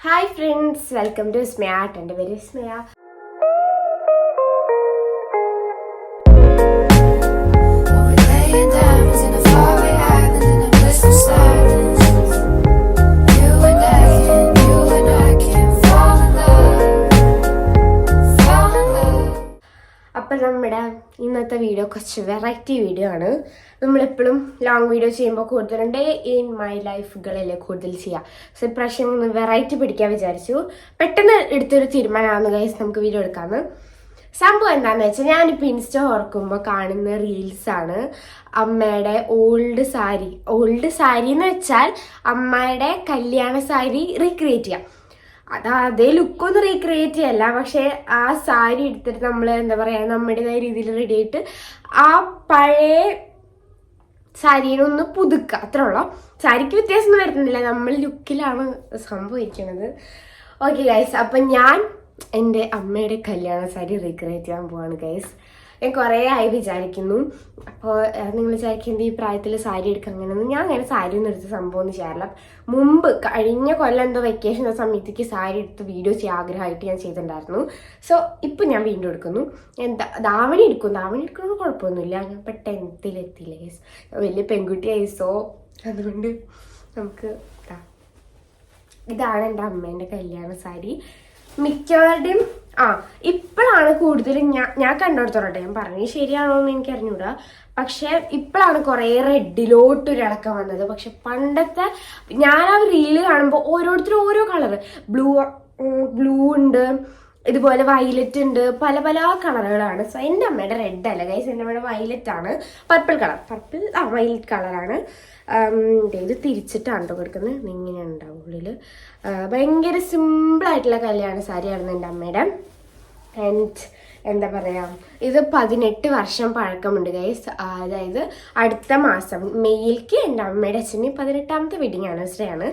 hi friends welcome to Smaya എൻ്റെ പേര് സ്മയ ഇന്നത്തെ വീഡിയോ കുറച്ച് വെറൈറ്റി വീഡിയോ ആണ്. നമ്മളെപ്പോഴും ലോങ് വീഡിയോ ചെയ്യുമ്പോൾ കൂടുതലും ഡേ ഇൻ മൈ ലൈഫുകളിൽ കൂടുതൽ ചെയ്യുക സോ ഇപ്രാവശ്യം ഒന്ന് വെറൈറ്റി പിടിക്കാൻ വിചാരിച്ചു. പെട്ടെന്ന് എടുത്തൊരു തീരുമാനമാണ് ഗൈസ് നമുക്ക് വീഡിയോ എടുക്കാമെന്ന് സംഭവം എന്താണെന്ന് വെച്ചാൽ ഞാനിപ്പോൾ ഇൻസ്റ്റ ഓർക്കുമ്പോൾ കാണുന്ന റീൽസാണ് അമ്മയുടെ ഓൾഡ് സാരി ഓൾഡ് സാരി എന്ന് വെച്ചാൽ അമ്മയുടെ കല്യാണ സാരി റീക്രിയേറ്റ് ചെയ്യാം. അത് അതേ ലുക്കൊന്നും റീക്രിയേറ്റ് ചെയ്യല്ല പക്ഷെ ആ സാരി എടുത്തിട്ട് നമ്മൾ എന്താ പറയാ നമ്മുടേതായ രീതിയിൽ റെഡി ആയിട്ട് ആ പഴയ സാരിയിൽ ഒന്ന് പുതുക്കുക. അത്രേ ഉള്ളൂ. സാരിക്ക് വ്യത്യാസം വരുന്നില്ല. നമ്മൾ ലുക്കിലാണ് സംഭവിക്കുന്നത് ഓക്കെ ഗൈസ് അപ്പം ഞാൻ എന്റെ അമ്മയുടെ കല്യാണ സാരി റീക്രിയേറ്റ് ചെയ്യാൻ പോവാണ് ഗൈസ് ഞാൻ കുറേ ആയി വിചാരിക്കുന്നു. അപ്പോൾ നിങ്ങൾ വിചാരിക്കുന്നത് ഈ പ്രായത്തിൽ സാരി എടുക്കുക അങ്ങനെയൊന്നും. ഞാൻ അങ്ങനെ സാരി ഒന്നും എടുത്ത സംഭവം ഒന്നും ചെയ്യാറില്ല. മുമ്പ് കഴിഞ്ഞ കൊല്ലം എന്തോ വെക്കേഷൻ സമയത്തേക്ക് സാരി എടുത്ത് വീഡിയോ ചെയ്യാൻ ആഗ്രഹമായിട്ട് ഞാൻ ചെയ്തിട്ടുണ്ടായിരുന്നു. സോ ഇപ്പം ഞാൻ വീണ്ടും എടുക്കുന്നു. എന്താ ദാവണി എടുക്കും. ദാവണി എടുക്കണമെന്ന് കുഴപ്പമൊന്നുമില്ല. ഞാൻ ഇപ്പം ടെൻത്തിലെത്തിയില്ലേ വലിയ പെൺകുട്ടിയായി സോ അതുകൊണ്ട് നമുക്ക് ഇതാ. ഇതാണ് എന്റെ അമ്മേന്റെ കല്യാണ സാരി. മിക്കവരുടെയും ആ ഇപ്പോഴാണ് കൂടുതലും ഞാൻ ഞാൻ കണ്ടെടുത്തോട്ടെ ഞാൻ പറഞ്ഞത് ശരിയാണോ എന്ന് എനിക്ക് അറിഞ്ഞൂടാ പക്ഷെ ഇപ്പോഴാണ് ഒരു ഇളക്കം വന്നത്. പക്ഷെ പണ്ടത്തെ ഞാൻ ആ റീൽ കാണുമ്പോൾ ഓരോരുത്തരും ഓരോ കളർ ബ്ലൂ ബ്ലൂ ഉണ്ട് ഇതുപോലെ വയലറ്റ് ഉണ്ട് പല പല കളറുകളാണ് സോ എന്റെ അമ്മയുടെ റെഡ് അല്ല ഗൈസ് എന്റെ അമ്മയുടെ വയലറ്റ് ആണ്. പർപ്പിൾ കളർ പർപ്പിൾ ആ വയലറ്റ് കളറാണ് ഇത് തിരിച്ചിട്ടാണ് കൊടുക്കുന്നത്. ഇങ്ങനെ ഉണ്ടാവും ഉള്ളിൽ ഭയങ്കര സിമ്പിളായിട്ടുള്ള കല്യാണ സാരിയായിരുന്നു എന്റെ അമ്മയുടെ. ആൻഡ് എന്താ പറയുക ഇത് പതിനെട്ട് വർഷം പഴക്കമുണ്ട് ഗൈസ് അതായത് അടുത്ത മാസം മെയ്യിലേക്ക് എന്റെ അമ്മയുടെ അച്ഛന് പതിനെട്ടാമത്തെ വെഡിങ് ആണ്.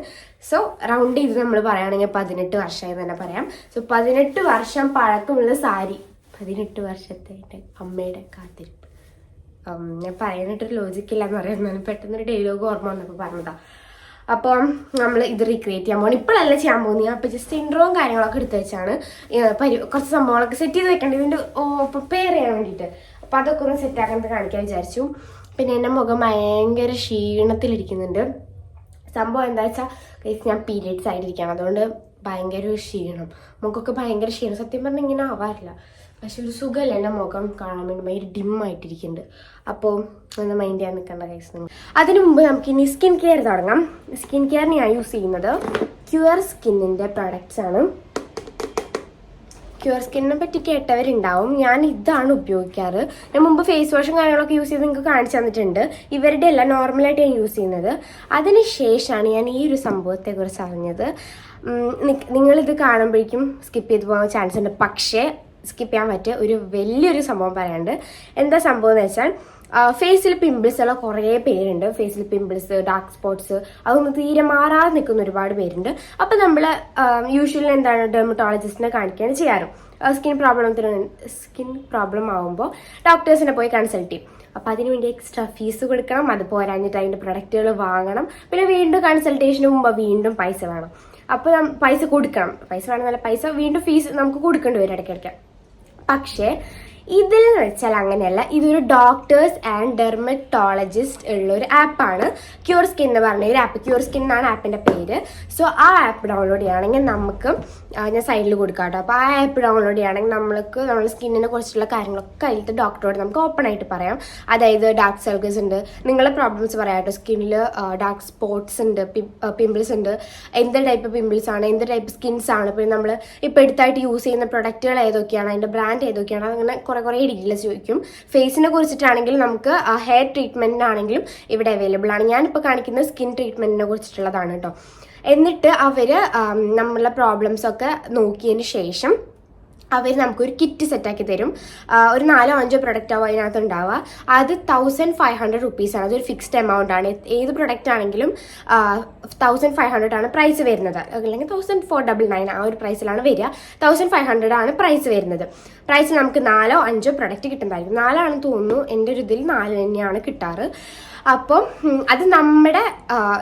സോ റൗണ്ട് ചെയ്ത് നമ്മൾ പറയുകയാണെങ്കിൽ പതിനെട്ട് വർഷമായി തന്നെ പറയാം. സോ പതിനെട്ട് വർഷം പഴക്കമുള്ള സാരി പതിനെട്ട് വർഷത്തെ അമ്മയുടെ കാത്തിരിപ്പ്. ഞാൻ പറയാനായിട്ടൊരു ലോജിക്കില്ല എന്ന് പറയുന്നത് പെട്ടെന്നൊരു ഡയലോഗ് ഓർമ്മ വന്നപ്പോൾ പറഞ്ഞതാ. അപ്പം നമ്മൾ ഇത് റീക്രിയേറ്റ് ചെയ്യാൻ പോകണം ഇപ്പോഴല്ല ചെയ്യാൻ പോകുന്നത് അപ്പം ജസ്റ്റ് ഇൻട്രോവും കാര്യങ്ങളൊക്കെ എടുത്ത് വെച്ചാണ്. പരി കുറച്ച് സംഭവങ്ങളൊക്കെ സെറ്റ് ചെയ്ത് വെക്കേണ്ടത് ഇതിന്റെ പ്രിപ്പയർ ചെയ്യാൻ വേണ്ടിയിട്ട് അപ്പം അതൊക്കെ ഒന്ന് സെറ്റ് ആക്കുന്നത് കാണിക്കാൻ വിചാരിച്ചു. പിന്നെ എന്റെ മുഖം ഭയങ്കര ക്ഷീണത്തിലിരിക്കുന്നുണ്ട്. സംഭവം എന്താ വെച്ചാൽ കേസ് ഞാൻ പീരിയഡ്സ് ആയിട്ടിരിക്കുകയാണ് അതുകൊണ്ട് ഭയങ്കര ക്ഷീണം. മുഖമൊക്കെ ഭയങ്കര ക്ഷീണം. സത്യം പറഞ്ഞാൽ ഇങ്ങനെ ആവാറില്ല. പക്ഷെ ഒരു സുഖമല്ല എന്റെ മുഖം കാണാൻ വേണ്ടി ഭയങ്കര ഡിം ആയിട്ടിരിക്കുന്നുണ്ട് അപ്പോൾ ഒന്ന് മൈൻഡ് ചെയ്യാൻ നിൽക്കേണ്ട കേസ് നിങ്ങൾ. അതിനു മുമ്പ് നമുക്ക് ഇനി സ്കിൻ കെയർ തുടങ്ങാം. സ്കിൻ കെയറിന് ഞാൻ യൂസ് ചെയ്യുന്നത്. ക്യൂർ സ്കിന്നിന്റെ പ്രോഡക്റ്റ്സ് ആണ്. ക്യൂർ സ്കിന്നിനെ പറ്റി കേട്ടവരുണ്ടാവും. ഞാൻ ഇതാണ് ഉപയോഗിക്കാറ്. ഞാൻ മുമ്പ് ഫേസ് വാഷും കാര്യങ്ങളൊക്കെ യൂസ് ചെയ്ത് നിങ്ങൾക്ക് കാണിച്ചു തന്നിട്ടുണ്ട്. ഇവരുടെ എല്ലാം നോർമലായിട്ട് ഞാൻ യൂസ് ചെയ്യുന്നത്. അതിനുശേഷമാണ് ഞാൻ ഈ ഒരു സംഭവത്തെക്കുറിച്ച് അറിഞ്ഞത്. നിങ്ങളിത് കാണുമ്പോഴേക്കും സ്കിപ്പ് ചെയ്ത് പോകാൻ ചാൻസ് ഉണ്ട്. പക്ഷേ സ്കിപ്പ് ചെയ്യാൻ പറ്റിയ ഒരു വലിയൊരു സംഭവം പറയാനുണ്ട്. എന്താ സംഭവം എന്ന് വെച്ചാൽ ഫേസിൽ പിമ്പിൾസ് ഉള്ള കുറേ പേരുണ്ട്. ഫേസിൽ പിമ്പിൾസ് ഡാർക്ക് സ്പോട്ട്സ് അതൊന്നും തീരെ മാറാതെ നിൽക്കുന്ന ഒരുപാട് പേരുണ്ട്. അപ്പം നമ്മൾ യൂഷ്വലി എന്താണ് ഡെർമറ്റോളജിസ്റ്റിനെ കാണിക്കുകയാണ് ചെയ്യാറ്. സ്കിൻ പ്രോബ്ലം സ്കിൻ പ്രോബ്ലം ആകുമ്പോൾ ഡോക്ടേഴ്സിനെ പോയി കൺസൾട്ട് ചെയ്യും. അപ്പം അതിനുവേണ്ടി എക്സ്ട്രാ ഫീസ് കൊടുക്കണം. അത് പോരാഞ്ഞിട്ട് അതിന്റെ പ്രൊഡക്റ്റുകൾ വാങ്ങണം. പിന്നെ വീണ്ടും കൺസൾട്ടേഷന് മുമ്പ് വീണ്ടും പൈസ വേണം. അപ്പോൾ പൈസ കൊടുക്കണം. പൈസ വേണമെന്നല്ല പൈസ വീണ്ടും ഫീസ് നമുക്ക് കൊടുക്കേണ്ടി വരും ഇടയ്ക്കിടയ്ക്ക്. പക്ഷേ ഇതിൽ എന്ന് വെച്ചാൽ അങ്ങനെയല്ല. ഇതൊരു ഡോക്ടേഴ്സ് ആൻഡ് ഡെർമറ്റോളജിസ്റ്റ് ഉള്ള ഒരു ആപ്പാണ് ക്യൂർ സ്കിൻ എന്ന് പറഞ്ഞ ഒരു ആപ്പ് ക്യൂർ സ്കിൻ എന്നാണ് ആപ്പിന്റെ പേര്. സോ ആ ആപ്പ് ഡൗൺലോഡ് ചെയ്യുകയാണെങ്കിൽ നമുക്ക് ഞാൻ സൈഡിൽ കൊടുക്കാം കേട്ടോ. അപ്പോൾ ആ ആപ്പ് ഡൗൺലോഡ് ചെയ്യുകയാണെങ്കിൽ നമ്മൾക്ക് നമ്മുടെ സ്കിന്നിനെ കുറിച്ചുള്ള കാര്യങ്ങളൊക്കെ അതിലത്തെ ഡോക്ടറോട് നമുക്ക് ഓപ്പൺ ആയിട്ട് പറയാം. അതായത് ഡാർക്ക് സർക്കിൾസ് ഉണ്ട്. നിങ്ങളെ പ്രോബ്ലംസ് പറയാം കേട്ടോ. സ്കിന്നിൽ ഡാർക്ക് സ്പോട്ട്സ് ഉണ്ട് പിമ്പിൾസ് ഉണ്ട്. എന്ത് ടൈപ്പ് പിമ്പിൾസ് ആണ് എന്ത് ടൈപ്പ് സ്കിൻസ് ആണ്. പിന്നെ നമ്മൾ ഇപ്പോൾ എടുത്തായിട്ട് യൂസ് ചെയ്യുന്ന പ്രൊഡക്റ്റുകൾ ഏതൊക്കെയാണ് അതിന്റെ ബ്രാൻഡ് ഏതൊക്കെയാണ് അങ്ങനെ കുറേ കുറേ ഡീറ്റെയിൽസ് ചോദിക്കും. ഫേസിനെ കുറിച്ചിട്ടാണെങ്കിൽ നമുക്ക് ഹെയർ ട്രീറ്റ്മെന്റിനാണെങ്കിലും ഇവിടെ അവൈലബിൾ ആണ്. ഞാനിപ്പോൾ കാണിക്കുന്നത് സ്കിൻ ട്രീറ്റ്മെന്റിനെ കുറിച്ചിട്ടുള്ളതാണ് കേട്ടോ എന്നിട്ട് അവർ നമ്മളെ പ്രോബ്ലംസ് ഒക്കെ നോക്കിയതിന് ശേഷം അവർ നമുക്കൊരു കിറ്റ് സെറ്റാക്കി തരും. ഒരു നാലോ അഞ്ചോ പ്രൊഡക്റ്റ് ആവും അതിനകത്ത് ഉണ്ടാവുക. അത് തൗസൻഡ് ഫൈവ് ഹൺഡ്രഡ് റുപ്പീസാണ് അതൊരു ഫിക്സ്ഡ് എമൗണ്ട് ആണ്. ഏത് പ്രൊഡക്റ്റ് ആണെങ്കിലും തൗസൻഡ് ഫൈവ് ഹൺഡ്രഡ് ആണ് പ്രൈസ് വരുന്നത്. അല്ലെങ്കിൽ തൗസൻഡ് ഫോർ ഡബിൾ നയൻ ആ ഒരു പ്രൈസിലാണ് വരിക. തൗസൻഡ് ഫൈവ് ഹൺഡ്രഡ് ആണ് പ്രൈസ് വരുന്നത്. പ്രൈസ് നമുക്ക് നാലോ അഞ്ചോ പ്രൊഡക്റ്റ് കിട്ടുന്നതായിരിക്കും. നാലാണെന്ന് തോന്നുന്നു. എന്റെ ഒരു ഇതിൽ നാല് തന്നെയാണ് കിട്ടാറ്. അപ്പോൾ ഉം, അത് നമ്മുടെ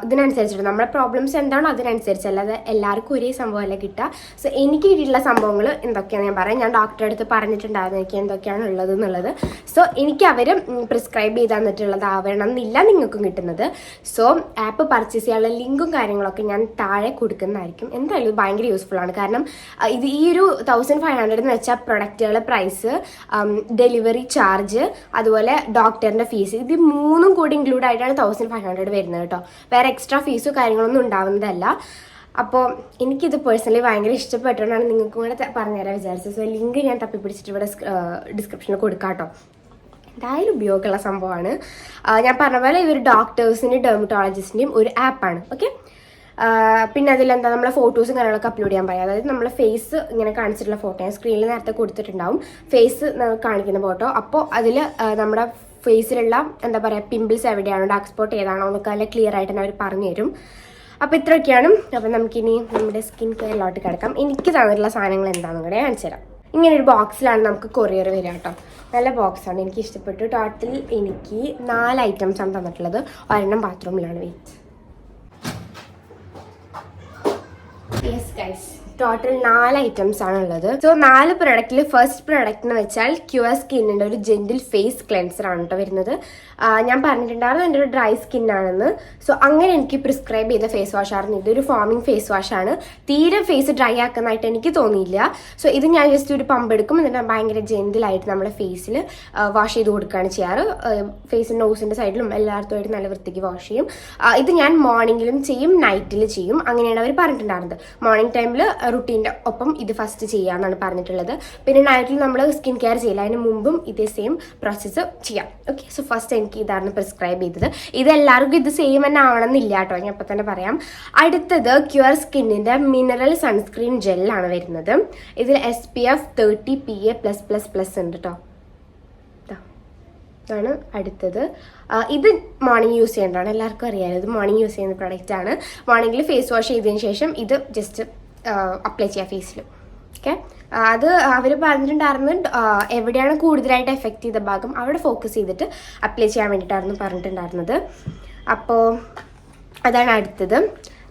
ഇതിനനുസരിച്ചിട്ട് നമ്മുടെ പ്രോബ്ലംസ് എന്താണോ അതിനനുസരിച്ച് അല്ലാതെ എല്ലാവർക്കും ഒരേ സംഭവമല്ല കിട്ടുക സോ എനിക്ക് കിട്ടിയിട്ടുള്ള സംഭവങ്ങൾ എന്തൊക്കെയാണെന്ന് ഞാൻ പറയാം. ഞാൻ ഡോക്ടറെ അടുത്ത് പറഞ്ഞിട്ടുണ്ടായിരുന്നു എനിക്ക് എന്തൊക്കെയാണ് ഉള്ളത് എന്നുള്ളത്. സോ എനിക്ക് അവർ പ്രിസ്ക്രൈബ് ചെയ്ത് തന്നിട്ടുള്ളത് എന്നില്ല നിങ്ങൾക്കും കിട്ടുന്നത്. സോ ആപ്പ് പർച്ചേസ് ചെയ്യാനുള്ള ലിങ്കും കാര്യങ്ങളൊക്കെ ഞാൻ താഴെ കൊടുക്കുന്നതായിരിക്കും. എന്തായാലും ഇത് ഭയങ്കര യൂസ്ഫുൾ ആണ്. കാരണം ഇത് ഈ ഒരു തൗസൻഡ് ഫൈവ് ഹൺഡ്രഡ് എന്ന് വെച്ചാൽ പ്രൊഡക്റ്റുകളുടെ പ്രൈസ് ഡെലിവറി ചാർജ് അതുപോലെ ഡോക്ടറിന്റെ ഫീസ് ഇത് മൂന്നും കൂടി ഇൻക്ലൂഡ് ആയിട്ടാണ് തൗസൻഡ് ഫൈവ് ഹൺഡ്രഡ് വരുന്നത് കേട്ടോ. വേറെ എക്സ്ട്രാ ഫീസോ കാര്യങ്ങളൊന്നും ഉണ്ടാവുന്നതല്ല. അപ്പോൾ എനിക്കിത് പേഴ്സണലി ഭയങ്കര ഇഷ്ടപ്പെട്ടുകൊണ്ടാണ് നിങ്ങൾക്കും കൂടെ പറഞ്ഞു പറഞ്ഞുതരാൻ വിചാരിച്ചത്. സോ ലിങ്ക് ഞാൻ തപ്പി പിടിച്ചിട്ട് ഇവിടെ ഡിസ്ക്രിപ്ഷനിൽ കൊടുക്കാം കേട്ടോ. എന്തായാലും ഉപയോഗമുള്ള സംഭവമാണ്. ഞാൻ പറഞ്ഞ പോലെ ഇവർ ഡോക്ടേഴ്സിന്റെയും ഡെർമറ്റോളജിസ്റ്റിന്റെയും ഒരു ആപ്പാണ് ഓക്കെ പിന്നെ അതിലെന്താ? നമ്മളെ ഫോട്ടോസും കാര്യങ്ങളൊക്കെ അപ്ലോഡ് ചെയ്യാൻ പറയാം. അതായത് നമ്മളെ ഫേസ് ഇങ്ങനെ കാണിച്ചിട്ടുള്ള ഫോട്ടോ ഞാൻ സ്ക്രീനിൽ നേരത്തെ കൊടുത്തിട്ടുണ്ടാവും. ഫേസ് കാണിക്കുന്ന ഫോട്ടോ അപ്പോൾ അതിൽ നമ്മുടെ ഫേസിലുള്ള എന്താ പറയുക പിമ്പിൾസ് എവിടെയാണോ ഡാർക്ക് സ്പോട്ട് ഏതാണോ എന്നൊക്കെ നല്ല ക്ലിയർ ആയിട്ട് അവർ പറഞ്ഞു തരും അപ്പോൾ ഇത്രയൊക്കെയാണ്. അപ്പം നമുക്കിനി നമ്മുടെ സ്കിൻ കെയറിലോട്ട് കിടക്കാം. എനിക്ക് തന്നിട്ടുള്ള സാധനങ്ങൾ എന്താണെന്ന് കൂടെ കാണിച്ചു തരാം. ഇങ്ങനെ ഒരു ബോക്സിലാണ് നമുക്ക് കൊറിയർ വരിക കേട്ടോ. നല്ല ബോക്സാണ് എനിക്ക് ഇഷ്ടപ്പെട്ടു. ടോട്ടൽ എനിക്ക് നാല് ഐറ്റംസ് ആണ് തന്നിട്ടുള്ളത്. ഒരെണ്ണം ബാത്റൂമിലാണ് വെയിറ്റ് യെസ് ഗൈസ് ടോട്ടൽ നാല് ഐറ്റംസ് ആണ് ഉള്ളത് സോ നാല് പ്രൊഡക്റ്റിൽ ഫസ്റ്റ് പ്രൊഡക്റ്റ് എന്ന് വെച്ചാൽ ക്യൂർ സ്കിന്നിന്റെ ഒരു ജെന്റിൽ ഫേസ് ക്ലെൻസർ ആണ് കേട്ടോ വരുന്നത്. ഞാൻ പറഞ്ഞിട്ടുണ്ടായിരുന്നു എന്റെ ഒരു ഡ്രൈ സ്കിൻ ആണെന്ന്. സോ അങ്ങനെ എനിക്ക് പ്രിസ്ക്രൈബ് ചെയ്ത ഫേസ് വാഷ് ആയിരുന്നു. ഇതൊരു ഫോമിംഗ് ഫേസ് വാഷ് ആണ്. തീരെ ഫേസ് ഡ്രൈ ആക്കുന്നതായിട്ട് എനിക്ക് തോന്നിയില്ല. സോ ഇത് ഞാൻ ജസ്റ്റ് ഒരു പമ്പ് എടുക്കും. എന്നിട്ട് ഭയങ്കര ജെന്റിലായിട്ട് നമ്മുടെ ഫേസിൽ വാഷ് ചെയ്ത് കൊടുക്കുകയാണ് ചെയ്യാറ്. ഫേസിന്റെ നോസിന്റെ സൈഡിലും എല്ലായിടത്തുമായിട്ട് നല്ല വൃത്തിക്ക് വാഷ് ചെയ്യും. ഇത് ഞാൻ മോർണിംഗിലും ചെയ്യും നൈറ്റിൽ ചെയ്യും. അങ്ങനെയാണ് അവർ പറഞ്ഞിട്ടുണ്ടായിരുന്നത്. മോർണിംഗ് ടൈമിൽ റുട്ടീന്റെ ഒപ്പം ഇത് ഫസ്റ്റ് ചെയ്യാമെന്നാണ് പറഞ്ഞിട്ടുള്ളത്. പിന്നെ നൈറ്റിൽ നമ്മൾ സ്കിൻ കെയർ ചെയ്യില്ല അതിന് മുമ്പും ഇതേ സെയിം പ്രോസസ്സ് ചെയ്യാം. ഓക്കെ സോ ഫസ്റ്റ് എനിക്ക് ഇതാണ് പ്രിസ്ക്രൈബ് ചെയ്തത്. ഇത് എല്ലാവർക്കും ഇത് സെയിം തന്നെ ആവണമെന്നില്ല കേട്ടോ. ഞാൻ ഇപ്പം തന്നെ പറയാം. അടുത്തത് ക്യൂർ സ്കിന്നിന്റെ മിനറൽ സൺസ്ക്രീൻ ജെല്ലാണ് വരുന്നത്. ഇതിൽ S P F thirty P A plus plus plus ഉണ്ട് കേട്ടോ. ഇതാണ് അടുത്തത്. ഇത് മോർണിംഗ് യൂസ് ചെയ്യേണ്ടതാണ്. എല്ലാവർക്കും അറിയാമല്ലോ ഇത് മോർണിംഗ് യൂസ് ചെയ്യുന്ന പ്രൊഡക്റ്റാണ് മോർണിംഗിൽ ഫേസ് വാഷ് ചെയ്തതിന് ശേഷം ഇത് ജസ്റ്റ് അപ്ലൈ ചെയ്യുക ഫേസിൽ ഓക്കെ അത് അവർ പറഞ്ഞിട്ടുണ്ടായിരുന്നു എവിടെയാണ് കൂടുതലായിട്ട് എഫക്റ്റ് ചെയ്ത ഭാഗം അവിടെ ഫോക്കസ് ചെയ്തിട്ട് അപ്ലൈ ചെയ്യാൻ വേണ്ടിയിട്ടായിരുന്നു പറഞ്ഞിട്ടുണ്ടായിരുന്നത്. അപ്പോൾ അതാണ് അടുത്തത്.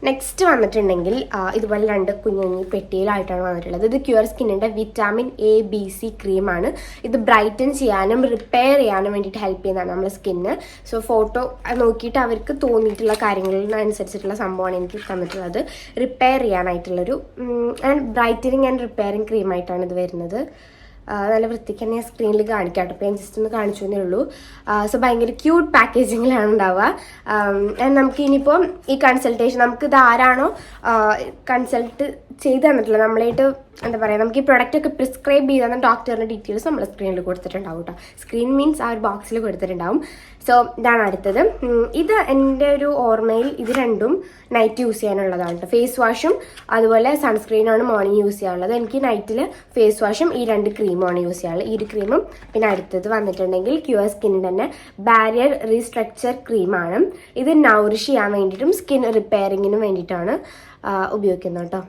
നെക്സ്റ്റ് വന്നിട്ടുണ്ടെങ്കിൽ ഇതുപോലെ രണ്ട് കുഞ്ഞു പെട്ടിയിലായിട്ടാണ് വന്നിട്ടുള്ളത്. ഇത് ക്യൂർ സ്കിന്നിന്റെ വിറ്റാമിൻ എ ബി സി ക്രീമാണ് ഇത് ബ്രൈറ്റൻ ചെയ്യാനും റിപ്പയർ ചെയ്യാനും വേണ്ടിയിട്ട് ഹെൽപ്പ് ചെയ്യുന്നതാണ് നമ്മുടെ സ്കിന്ന് സോ ഫോട്ടോ നോക്കിയിട്ട് അവർക്ക് തോന്നിയിട്ടുള്ള കാര്യങ്ങളിനനുസരിച്ചിട്ടുള്ള സംഭവമാണ് എനിക്ക് തന്നിട്ടുള്ളത്. റിപ്പയർ ചെയ്യാനായിട്ടുള്ളൊരു ആൻഡ് ബ്രൈറ്റനിങ് ആൻഡ് റിപ്പയറിങ് ക്രീമായിട്ടാണ് ഇത് വരുന്നത്. നല്ല വൃത്തിക്ക് തന്നെ സ്ക്രീനിൽ കാണിക്കാം കേട്ടോ ഞാൻ ജസ്റ്റ് ഒന്ന് കാണിച്ചു തന്നേ ഉള്ളൂ. സോ ഭയങ്കര ക്യൂട്ട് പാക്കേജിങ്ങിലാണ് ഉണ്ടാവുക. ആൻഡ് നമുക്ക് ഇനിയിപ്പോൾ ഈ കൺസൾട്ടേഷൻ നമുക്ക് ഇത് ആരാണോ കൺസൾട്ട് ചെയ്ത് തന്നിട്ടില്ല. നമ്മളായിട്ട് എന്താ പറയുക നമുക്ക് ഈ പ്രൊഡക്റ്റ് ഒക്കെ പ്രിസ്ക്രൈബ് ചെയ്ത് തന്ന ഡോക്ടറിന്റെ ഡീറ്റെയിൽസ് നമ്മൾ സ്ക്രീനിൽ കൊടുത്തിട്ടുണ്ടാവും കേട്ടോ സ്ക്രീൻ മീൻസ് ആ ഒരു ബോക്സിൽ കൊടുത്തിട്ടുണ്ടാവും. സോ ഇതാണ് അടുത്തത്. ഇത് എന്റെ ഒരു ഓർമ്മയിൽ ഇത് രണ്ടും നൈറ്റ് യൂസ് ചെയ്യാനുള്ളതാണ് കേട്ടോ ഫേസ് വാഷും അതുപോലെ സൺസ്ക്രീനാണ് മോർണിംഗ് യൂസ് ചെയ്യാനുള്ളത്. എനിക്ക് നൈറ്റിൽ ഫേസ് വാഷും ഈ രണ്ട് ക്രീമാണ് യൂസ് ചെയ്യാനുള്ളത്. ഈ ഒരു ക്രീമും പിന്നെ അടുത്തത് വന്നിട്ടുണ്ടെങ്കിൽ ക്യൂർ സ്കിന്നിന്റെ തന്നെ ബാരിയർ റീസ്ട്രക്ചർ ക്രീമാണ് ഇത് നൗറിഷ് ചെയ്യാൻ വേണ്ടിയിട്ടും സ്കിൻ റിപ്പയറിങ്ങിനും വേണ്ടിയിട്ടാണ് ഉപയോഗിക്കുന്നത് കേട്ടോ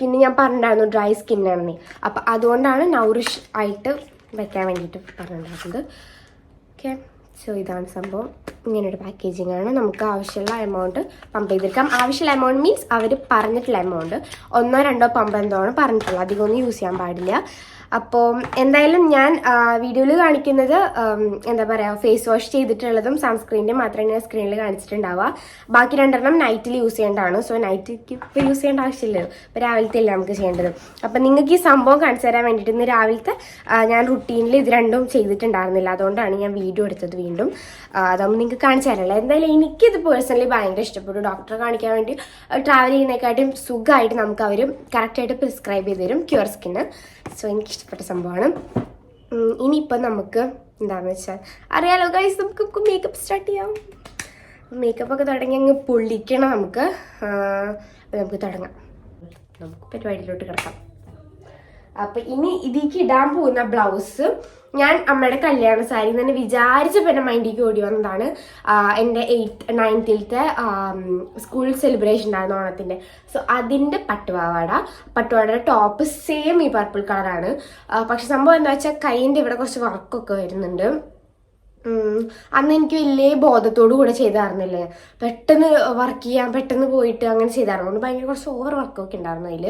സ്കിന്ന് ഞാൻ പറഞ്ഞിട്ടുണ്ടായിരുന്നു ഡ്രൈ സ്കിന്നാണെന്നേ അപ്പം അതുകൊണ്ടാണ് നൗറിഷ് ആയിട്ട് വെക്കാൻ വേണ്ടിയിട്ട് പറഞ്ഞിട്ടുണ്ടായിരുന്നത്. ഓക്കെ സോ ഇതാണ് സംഭവം. ഇങ്ങനൊരു പാക്കേജിംഗ് ആണ്. നമുക്ക് ആവശ്യമുള്ള എമൗണ്ട് പമ്പ് ചെയ്തെടുക്കാം. ആവശ്യമുള്ള എമൗണ്ട് മീൻസ് അവർ പറഞ്ഞിട്ടുള്ള എമൗണ്ട് ഒന്നോ രണ്ടോ പമ്പ് എന്തോ ആണ് പറഞ്ഞിട്ടുള്ളത്. അധികം ഒന്നും യൂസ് ചെയ്യാൻ പാടില്ല. അപ്പോൾ എന്തായാലും ഞാൻ വീഡിയോയിൽ കാണിക്കുന്നത് എന്താ പറയുക ഫേസ് വാഷ് ചെയ്തിട്ടുള്ളതും സൺസ്ക്രീനിന്റെ മാത്രമേ ഞാൻ സ്ക്രീനിൽ കാണിച്ചിട്ടുണ്ടാവുക. ബാക്കി രണ്ടെണ്ണം നൈറ്റിൽ യൂസ് ചെയ്യേണ്ടതാണ്. സോ നൈറ്റിക്ക് ഇപ്പോൾ യൂസ് ചെയ്യേണ്ട ആവശ്യമില്ലല്ലോ. ഇപ്പോൾ രാവിലത്തെ അല്ലേ നമുക്ക് ചെയ്യേണ്ടത്. അപ്പം നിങ്ങൾക്ക് ഈ സംഭവം കാണിച്ചു തരാൻ വേണ്ടിയിട്ട് ഇന്ന് രാവിലത്തെ ഞാൻ റുട്ടീനിൽ ഇത് രണ്ടും ചെയ്തിട്ടുണ്ടായിരുന്നില്ല. അതുകൊണ്ടാണ് ഞാൻ വീഡിയോ എടുത്തത് വീണ്ടും. ആ, അതാകുമ്പോൾ നിങ്ങൾക്ക് കാണിച്ചു തരല്ലോ എന്തായാലും എനിക്കിത് പേഴ്സണലി ഭയങ്കര ഇഷ്ടപ്പെട്ടു. ഡോക്ടറെ കാണിക്കാൻ വേണ്ടി ട്രാവൽ ചെയ്യുന്നതിനെക്കാട്ടും സുഖമായിട്ട് നമുക്ക് അവർ കറക്റ്റായിട്ട് പ്രിസ്ക്രൈബ് ചെയ്ത് തരും ക്യൂർ സ്കിന്ന് സോ എനിക്ക് ഇഷ്ടപ്പെട്ട സംഭവമാണ് ഇനിയിപ്പം നമുക്ക് എന്താണെന്ന് വെച്ചാൽ അറിയാലോ ഗൈസ് നമുക്ക് മേക്കപ്പ് സ്റ്റാർട്ട് ചെയ്യാം. മേക്കപ്പ് ഒക്കെ തുടങ്ങി അങ്ങ് പൊള്ളിക്കണം നമുക്ക്. നമുക്ക് തുടങ്ങാം. നമുക്ക് പരിപാടിയിലോട്ട് കിടക്കാം. അപ്പൊ ഇനി ഇതിലേക്ക് ഇടാൻ പോകുന്ന ബ്ലൗസ് ഞാൻ അമ്മയുടെ കല്യാണ സാരി തന്നെ വിചാരിച്ചപ്പോൾ എന്റെ മൈൻഡിലേക്ക് ഓടി വന്നതാണ്. എന്റെ എയ്ത്ത് നയൻത്തിലത്തെ സ്കൂൾ സെലിബ്രേഷൻ ഉണ്ടായിരുന്നു ഓണത്തിന്റെ സോ അതിന്റെ പട്ടുപാവാട. പട്ടുപാവടയുടെ ടോപ്പ് സെയിം ഈ പർപ്പിൾ കളറാണ് പക്ഷെ സംഭവം എന്താ വെച്ചാൽ കൈയിന്റെ ഇവിടെ കുറച്ച് വർക്കൊക്കെ വരുന്നുണ്ട്. അന്ന് എനിക്ക് വലിയ ബോധത്തോടു കൂടെ ചെയ്തായിരുന്നില്ലേ? പെട്ടെന്ന് വർക്ക് ചെയ്യാൻ പെട്ടെന്ന് പോയിട്ട് അങ്ങനെ ചെയ്തായിരുന്നു. അതുകൊണ്ട് ഭയങ്കര കുറച്ച് ഓവർ വർക്കൊക്കെ ഉണ്ടായിരുന്നു അതിൽ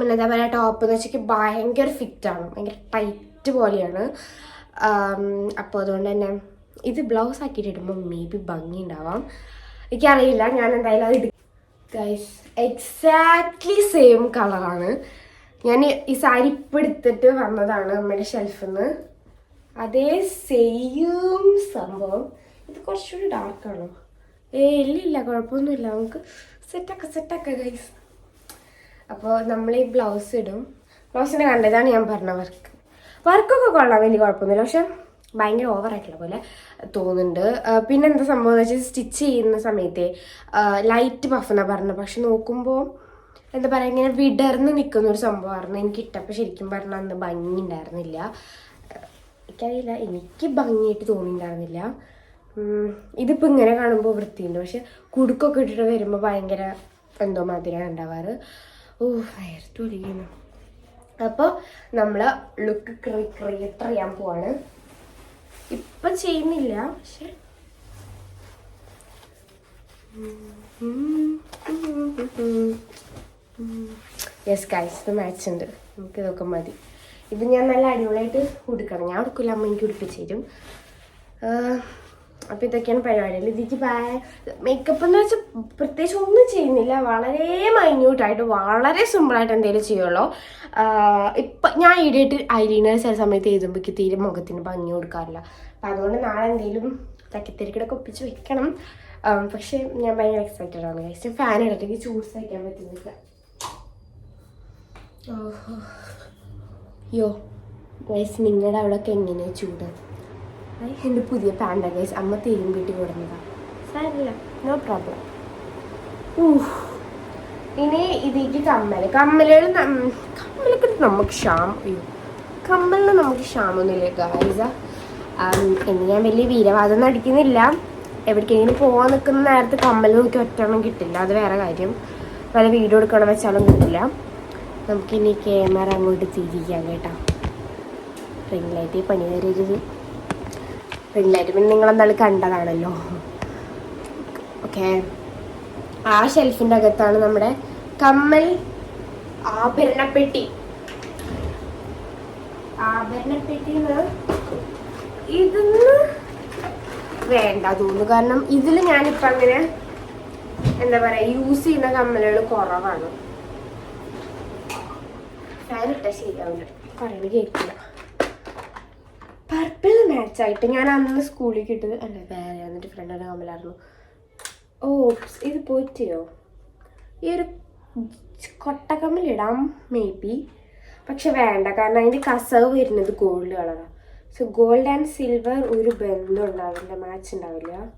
പിന്നെ പറയുക ടോപ്പ് എന്ന് വെച്ചാൽ ഭയങ്കര ഫിറ്റാണ് ഭയങ്കര ടൈറ്റ് പോലെയാണ്. അപ്പോൾ അതുകൊണ്ട് തന്നെ ഇത് ബ്ലൗസ് ആക്കിയിട്ട് ഇടുമ്പോൾ മേ ബി ഭംഗി ഉണ്ടാവാം. എനിക്കറിയില്ല ഞാൻ എന്തായാലും അത് ഗൈസ് എക്സാക്ട്ലി സെയിം കളറാണ് ഞാൻ ഈ സാരി ഇപ്പം എടുത്തിട്ട് വന്നതാണ് നമ്മുടെ ഷെൽഫിൽ നിന്ന് അതേ സെയിം സംഭവം. ഇത് കുറച്ചുകൂടി ഡാർക്കാണോ ഏ ഇല്ല ഇല്ല കുഴപ്പമൊന്നുമില്ല. നമുക്ക് സെറ്റാക്കാം സെറ്റാക്കാം ഗൈസ് അപ്പോൾ നമ്മൾ ഈ ബ്ലൗസ് ഇടും ബ്ലൗസിന്റെ കണ്ടതാണ് ഞാൻ പറഞ്ഞ വർക്ക് വർക്കൊക്കെ കൊള്ളാം വലിയ കുഴപ്പമൊന്നുമില്ല. പക്ഷെ ഭയങ്കര ഓവറായിട്ടുള്ള പോലെ തോന്നുന്നുണ്ട്. പിന്നെ എന്താ സംഭവം എന്ന് വെച്ചാൽ സ്റ്റിച്ച് ചെയ്യുന്ന സമയത്തെ ലൈറ്റ് പഫ് എന്നാണ് പറഞ്ഞത് പക്ഷെ നോക്കുമ്പോൾ എന്താ പറയുക ഇങ്ങനെ വിടർന്ന് നിൽക്കുന്ന ഒരു സംഭവമായിരുന്നു എനിക്ക് ഇട്ടപ്പോൾ ശരിക്കും പറഞ്ഞാൽ അന്ന് ഭംഗി ഉണ്ടായിരുന്നില്ല. എനിക്കറിയില്ല എനിക്ക് ഭംഗിയായിട്ട് തോന്നിയിട്ടുണ്ടായിരുന്നില്ല. ഇതിപ്പോൾ ഇങ്ങനെ കാണുമ്പോൾ വൃത്തിയുണ്ട്. പക്ഷെ കുടുക്കൊക്കെ ഇട്ടിട്ട് വരുമ്പോൾ ഭയങ്കര എന്തോ മാതിരിയാണ് ഉണ്ടാവാറ്. ഓ വയർത്ത് ഒലിക്കുന്നു. അപ്പോൾ നമ്മൾ ലുക്ക് ക്രിയേറ്റർ ചെയ്യാൻ പോവാണ്. ഇപ്പം ചെയ്യുന്നില്ല പക്ഷെ. യെസ് ഇത് മാച്ച് ഉണ്ട്. നമുക്ക് ഇതൊക്കെ മതി. ഇത് ഞാൻ നല്ല അടിപൊളിയായിട്ട് ഉടുക്കണം. ഞാൻ ഉടുക്കില്ല അമ്മ എനിക്ക് ഉടുപ്പിച്ചു തരും. അപ്പോൾ ഇതൊക്കെയാണ് പരിപാടികൾ ഇതിക്ക് മേക്കപ്പ് എന്ന് വെച്ചാൽ പ്രത്യേകിച്ച് ഒന്നും ചെയ്യുന്നില്ല. വളരെ മൈന്യൂട്ടായിട്ട് വളരെ സിമ്പിളായിട്ട് എന്തെങ്കിലും ചെയ്യുള്ളൂ. ഇപ്പം ഞാൻ ഈടായിട്ട് ഐലീനർ ചില സമയത്ത് എഴുതുമ്പോൾ തീരെ മുഖത്തിന് ഭംഗി കൊടുക്കാറില്ല. അപ്പം അതുകൊണ്ട് നാളെ എന്തെങ്കിലും തക്കിത്തിരിക്കടൊക്കെ ഒപ്പിച്ച് വെക്കണം. പക്ഷെ ഞാൻ ഭയങ്കര എക്സൈറ്റഡ് ആണ് കഴിച്ച് ഫാൻ ഇടത്തേക്ക് ചൂട് സഹിക്കാൻ പറ്റുന്നില്ല. ഓഹോ. യോ ഗൈസ് നിങ്ങളുടെ അവിടെയൊക്കെ എങ്ങനെയാണ് ചൂട്? എന്റെ പുതിയ പാൻഡ ഗൈസ് അമ്മ തിരുമ്പിട്ട് കൊടുന്നതാ സാരില്ല നോ പ്രോബ്ലം ഇനി ഇതിലേക്ക് കമ്മൽ. കമ്മലുകൾ കമ്മലൊക്കെ നമുക്ക് ക്ഷാമം അയ്യോ കമ്മലിന് നമുക്ക് ക്ഷാമൊന്നുമില്ല ഗൈസ എന്ന് ഞാൻ വലിയ വീരവാദം നടിക്കുന്നില്ല. എവിടേക്കെങ്കിലും പോകാൻ നിൽക്കുന്ന നേരത്ത് കമ്മൽ നോക്കി ഒറ്റണം കിട്ടില്ല. അത് വേറെ കാര്യം. വല്ല വീഡിയോ എടുക്കണം വെച്ചാലും കിട്ടില്ല. നമുക്കിനി ക്യാമറ അങ്ങോട്ട് തിരിക്കാം കേട്ടോ. റിംഗ് ലൈറ്റ് പണി തരരുത് ലൈറ്റ് പിന്നെ നിങ്ങളെന്തായാലും കണ്ടതാണല്ലോ? ഓക്കെ ആ ഷെൽഫിന്റെ അകത്താണ് നമ്മുടെ കമ്മൽ ആഭരണപ്പെട്ടി. ആഭരണപ്പെട്ടിന്ന് ഇതിന്ന് വേണ്ട തോന്നുന്നു. കാരണം ഇതിൽ ഞാനിപ്പോൾ അങ്ങനെ എന്താ പറയുക യൂസ് ചെയ്യുന്ന കമ്മലുകൾ കുറവാണ്. ഫാൻ ഇട്ടാൽ ശരിയാവില്ല. പറയുന്നത് കേൾക്കില്ല മാച്ച് ആയിട്ട് ഞാൻ അന്ന് സ്കൂളിൽ കിട്ടത് അല്ല വേറെ എന്നിട്ട് ഫ്രണ്ടിന്റെ കമ്മലായിരുന്നു ഓ ഇത് പോയിട്ടോ ഈ ഒരു കൊട്ടക്കമ്മലിടാം മേ ബി പക്ഷെ വേണ്ട കാരണം അതിന്റെ കസവ് വരുന്നത് ഗോൾഡ് കളറാണ് സോ ഗോൾഡ് ആൻഡ് സിൽവർ ഒരു ബന്ധം ഉണ്ടാവില്ല മാച്ച് ഉണ്ടാവില്ല.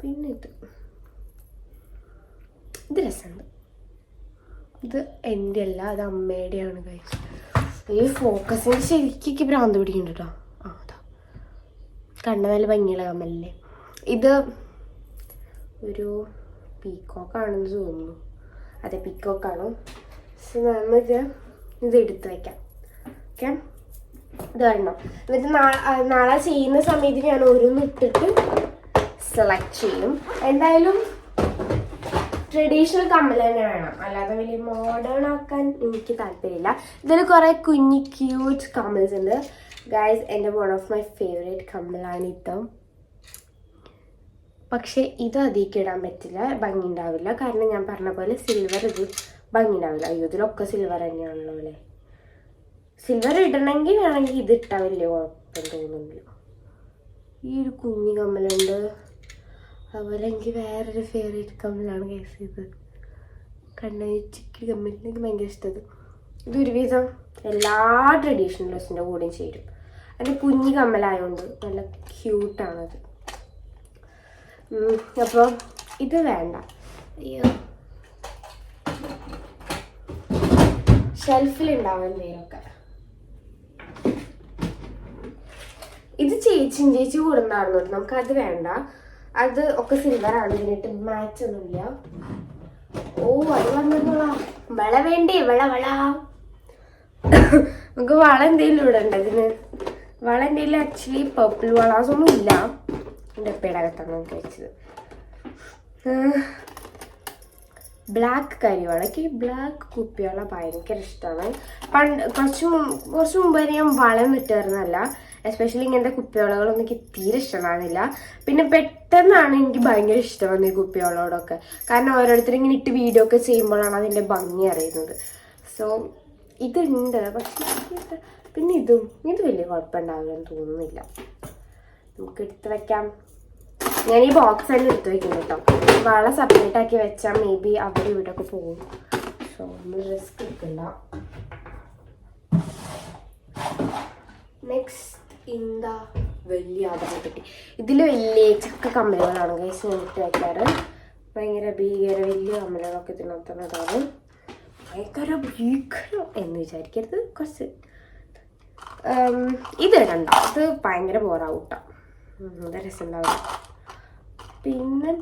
പിന്നെ ഇത്. ഇത് രസമുണ്ട്. ഇത് എന്റെ അല്ല അത് അമ്മയുടെയാണ് കഴിച്ചത് ഈ ഫോക്കസിന് ശരിക്കും ഭ്രാന്ത് പിടിക്കുന്നുണ്ട് കേട്ടോ കണ്ണ നല്ല ഭംഗിയുള്ള കമ്മലല്ലേ? ഇത് ഒരു പീക്കോക്കാണെന്ന് തോന്നുന്നു. അതെ പീക്കോക്കാണോ? നമ്മിത് ഇത് എടുത്തു വയ്ക്കാം ഓക്കെ? ഇത് വരണം. എന്നിട്ട് നാളെ ചെയ്യുന്ന സമയത്ത് ഞാൻ ഓരോന്ന് ഇട്ടിട്ട് സെലക്ട് ചെയ്യും. എന്തായാലും ട്രഡീഷണൽ കമ്മൽ തന്നെ വേണം. അല്ലാതെ വലിയ മോഡേൺ ആക്കാൻ എനിക്ക് താല്പര്യമില്ല. ഇതിൽ കുറേ കുഞ്ഞി ക്യൂട്ട് കമ്മൽസ് ഉണ്ട്. ഗായ്സ് എന്റെ വൺ ഓഫ് മൈ ഫേവറേറ്റ് കമ്മലാണ് ഇത്തം. പക്ഷേ ഇത് അതിലേക്ക് ഇടാൻ പറ്റില്ല. ഭംഗി ഉണ്ടാവില്ല. കാരണം ഞാൻ പറഞ്ഞ പോലെ സിൽവർ ഇത് ഭംഗി ഉണ്ടാവില്ല. അയ്യോ ഇതിലൊക്കെ സിൽവർ തന്നെയാണല്ലോ അല്ലേ? സിൽവർ ഇടണമെങ്കിൽ വേണമെങ്കിൽ ഇത് ഇട്ടാൽ കുഴപ്പം തോന്നുന്നില്ല. ഈ ഒരു കുഞ്ഞി കമ്മലുണ്ട്. അതുപോലെ എനിക്ക് വേറൊരു ഫേവറേറ്റ് കമ്മലാണ് കേസ് ഇത്. കണ്ണ ചിക്കി കമ്മലിനെനിക്ക് ഭയങ്കര ഇഷ്ടം ഇത് ഒരുവിധം എല്ലാ ട്രഡീഷണൽ ഡ്രസ്സിന്റെ കൂടെയും ചേരും. അതിന്റെ കുഞ്ഞി കമ്മലായതുകൊണ്ട് നല്ല ക്യൂട്ടാണത്. അപ്പോൾ ഇത് വേണ്ട. അയ്യോ. ഷെൽഫിലുണ്ടാവും എന്തെങ്കിലുമൊക്കെ ഇത് ചേച്ചിയും ചേച്ചി കൂടുന്നതാണെന്ന് പറഞ്ഞു നമുക്ക് അത് വേണ്ട. അത് ഒക്കെ സിൽവർ ആണ്. ഇതിനിട്ട് മാച്ച് ഒന്നുമില്ല. ഓ അത് വന്നോളാ വള വേണ്ടേ? വള വള. നമുക്ക് വള എന്തെങ്കിലും ഇടണ്ട ഇതിന്? വള എന്റെ കയ്യിൽ ആക്ച്വലി പർപ്പിൾ വളാസ് ഒന്നും ഇല്ല എന്റെ എപ്പയുടെ അകത്താണ് നമുക്ക് വെച്ചത് ബ്ലാക്ക് എനിക്ക് ബ്ലാക്ക് കുപ്പിവള ഭയങ്കര ഇഷ്ടമാണ് പണ്ട് കുറച്ച് കുറച്ച് മുമ്പ് വരെ ഞാൻ വളം വിട്ടായിരുന്നല്ല എസ്പെഷ്യലി ഇങ്ങനത്തെ കുപ്പിവളകളൊന്നും എനിക്ക് തീരെ ഇഷ്ടമാകുന്നില്ല പിന്നെ പെട്ടെന്നാണ് എനിക്ക് ഭയങ്കര ഇഷ്ടം ഈ കുപ്പിവളോടൊക്കെ കാരണം ഓരോരുത്തരും ഇങ്ങനെ ഇട്ട് വീഡിയോ ഒക്കെ ചെയ്യുമ്പോഴാണ് അതിന്റെ ഭംഗി അറിയുന്നത്. സോ ഇതുണ്ട്. പക്ഷേ പിന്നെ ഇതും ഇത് വലിയ കുഴപ്പമുണ്ടാവില്ലെന്ന് തോന്നുന്നില്ല. നമുക്ക് എടുത്ത് വെക്കാം. ഞാൻ ഈ ബോക്സ് തന്നെ എടുത്ത് വെക്കുന്നു കേട്ടോ. വള സെപ്പറേറ്റ് ആക്കി വെച്ചാൽ മേ ബി അവിടെ ഇവിടെ ഒക്കെ പോകും. സോ നമ്മൾ റിസ്ക് എടുക്കണ്ട. നെക്സ്റ്റ് എന്താ വലിയ ആദരപ്പെട്ടി ഇതിൽ വലിയ ചക്ക കമ്മലുകളാണ് കൈസ് എടുത്ത് വെക്കാറ്. ഭയങ്കര ഭീകര വലിയ കമ്മലുകളൊക്കെ ഇതിനകത്താണ് ഇടാറ്. ഭയങ്കര ഭീകരം എന്ന് വിചാരിക്കരുത്. കുറച്ച് ഇത് ഇടണ്ട ഇത് ഭയങ്കര ബോറാവൂട്ടോ. നല്ല രസമുണ്ടാവില്ല പിന്നെ